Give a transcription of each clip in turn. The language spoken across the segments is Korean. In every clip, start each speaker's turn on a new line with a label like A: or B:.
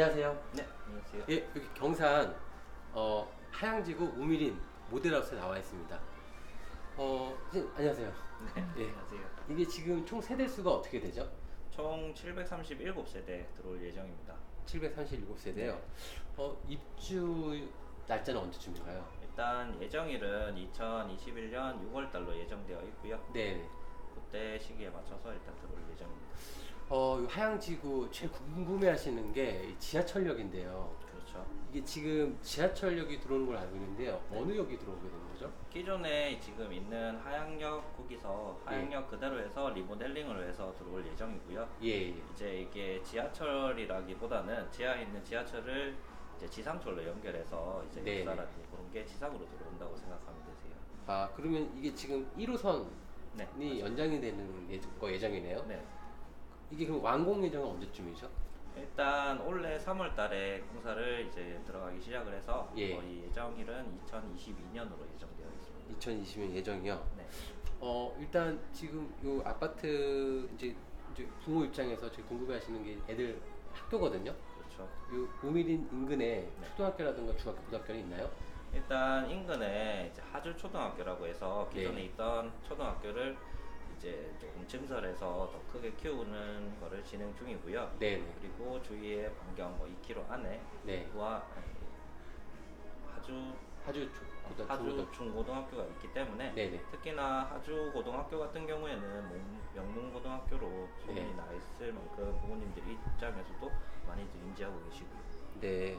A: 안녕하세요.
B: 네, 안녕하세요.
A: 예, 여기 경산 어, 하양지구 우미린 모델하우스에 나와 있습니다. 어, 선생님, 안녕하세요.
B: 네,
A: 예.
B: 안녕하세요.
A: 이게 지금 총 세대 수가 어떻게 되죠?
B: 총 737세대 들어올 예정입니다.
A: 737세대요.
B: 네.
A: 어, 입주 날짜는 언제쯤인가요?
B: 일단 예정일은 2021년 6월 달로 예정되어 있고요.
A: 네.
B: 그때 시기에 맞춰서 일단 들어올 예정입니다.
A: 어, 이 하양지구 제일 궁금해하시는 게이 지하철역인데요.
B: 그렇죠.
A: 이게 지금 지하철역이 들어오는 걸 알고 있는데요.
B: 네.
A: 어느 역이 들어오게 되는 거죠?
B: 기존에 지금 있는 하양역 거기서 하양역 그대로 해서 리모델링을 해서 들어올 예정이고요.
A: 예, 예.
B: 이제 이게 지하철이라기보다는 지하에 있는 지하철을 이제 지상철로 연결해서 이제
A: 네.
B: 역사라든지 그런 게 지상으로 들어온다고 생각하면 되세요.
A: 아, 그러면 이게 지금 1호선이
B: 네.
A: 연장이 되는 예정, 거 예정이네요.
B: 네.
A: 이게 그럼 완공 예정은 언제쯤이죠?
B: 일단 올해 3월 달에 공사를 이제 들어가기 시작을 해서
A: 예.
B: 거의 예정일은 2022년으로 예정되어 있습니다.
A: 2020년 예정이요.
B: 네.
A: 어 일단 지금 요 아파트 이제 이제 부모 입장에서 제일 궁금해하시는 게 애들 학교거든요.
B: 그렇죠.
A: 요 우미린 인근에
B: 네.
A: 초등학교라든가 중학교, 고등학교는 있나요?
B: 일단 인근에 이제 하주 초등학교라고 해서 기존에
A: 네.
B: 있던 초등학교를 이제 조금 증설해서 더 크게 키우는 거를 진행 중이고요.
A: 네, 네.
B: 그리고 주위에 반경 뭐 2km 안에
A: 네.
B: 와 하주
A: 하주 초-
B: 하주
A: 중고등.
B: 중고등학교가 있기 때문에
A: 네네.
B: 특히나 하주 고등학교 같은 경우에는 뭐 명문 고등학교로 소문이
A: 네.
B: 나 있을 만큼 부모님들 입장에서도 많이들 인지하고 계시고요.
A: 네.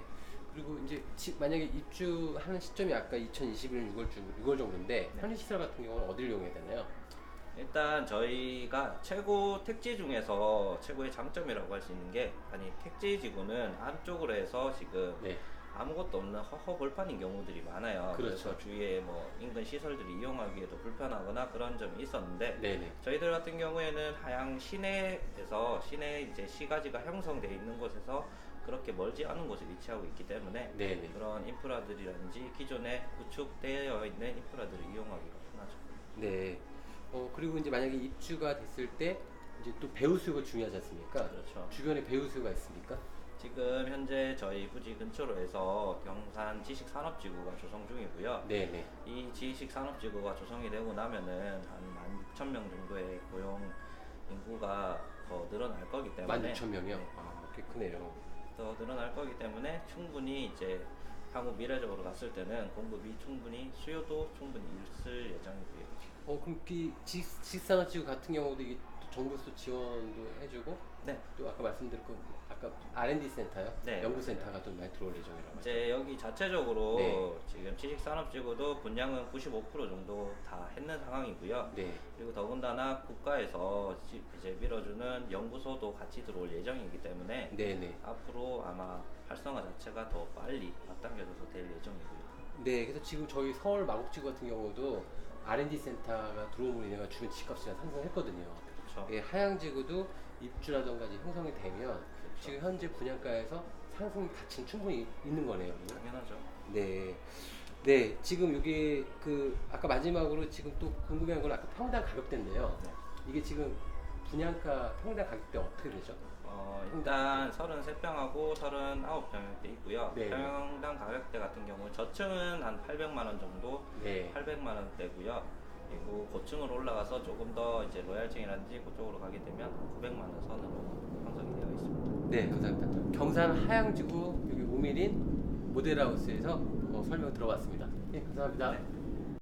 A: 그리고 이제 지- 만약에 입주하는 시점이 아까 2021년 6월 중 6월 정도인데
B: 네.
A: 편의 시설 같은 경우는 어디를 이용해야 되나요?
B: 일단 저희가 최고 택지 중에서 최고의 장점이라고 할 수 있는 게 아니 택지 지구는 안쪽으로 해서 지금
A: 네.
B: 아무것도 없는 허허 벌판인 경우들이 많아요.
A: 그렇죠.
B: 래서 주위에 뭐 인근 시설들이 이용하기에도 불편하거나 그런 점이 있었는데
A: 네네.
B: 저희들 같은 경우에는 하양 시내에서 시내 이제 시가지가 형성되어 있는 곳에서 그렇게 멀지 않은 곳에 위치하고 있기 때문에
A: 네네.
B: 그런 인프라들이라든지 기존에 구축되어 있는 인프라들을 이용하기가 편하죠.
A: 네. 어 그리고 이제 만약에 입주가 됐을 때 이제 또 배우 수가 중요하지 않습니까?
B: 그렇죠.
A: 주변에 배우 수가 있습니까?
B: 지금 현재 저희 부지 근처로 해서 경산 지식산업지구가 조성 중이고요.
A: 네네.
B: 이 지식산업지구가 조성이 되고 나면은 한 16,000명 정도의 고용 인구가 더 늘어날 거기 때문에
A: 16,000명이요?
B: 네,
A: 아, 꽤 크네요.
B: 더 늘어날 거기 때문에 충분히 이제 향후 미래적으로 갔을 때는 공급이 충분히 수요도 충분히 있을 예정이고요.
A: 어, 그럼 이 지- 지식산업지구 같은 경우도 이게 또 정부에서 지원도 해주고
B: 네.
A: 또 아까 말씀드렸고 아까 R&D 센터요?
B: 네,
A: 연구센터가 좀 많이 들어올 예정이라고 하죠.
B: 이제 여기 자체적으로
A: 네.
B: 지금 지식산업지구도 분양은 95% 정도 다 했는 상황이고요.
A: 네.
B: 그리고 더군다나 국가에서 지- 이제 밀어주는 연구소도 같이 들어올 예정이기 때문에
A: 네네.
B: 앞으로 아마 활성화 자체가 더 빨리 앞당겨져서 될 예정이고요.
A: 네, 그래서 지금 저희 서울 마곡지구 같은 경우도 R&D 센터가 들어옴으로 인해 주변 집값이 상승했거든요.
B: 그렇죠.
A: 예, 하양지구도 입주라던가 이제 형성이 되면
B: 그렇죠.
A: 지금 현재 분양가에서 상승 가치는 충분히 있는 거네요.
B: 당연하죠.
A: 네. 네, 지금 여기 그 아까 마지막으로 지금 또 궁금한 건 아까 평당 가격대인데요.
B: 네.
A: 이게 지금 분양가 평당 가격대 어떻게 되죠?
B: 어, 일단 33평하고 39평대 있고요.
A: 네.
B: 평당 가격대 같은 경우 저층은 한 800만 원 정도,
A: 네.
B: 800만 원대고요. 그리고 고층으로 올라가서 조금 더 이제 로얄층이라든지 그쪽으로 가게 되면 900만 원 선으로 형성이 되어 있습니다.
A: 네, 감사합니다. 경산 하양지구 여기 우미린 모델하우스에서 어, 설명 들어봤습니다. 네, 감사합니다.
B: 네.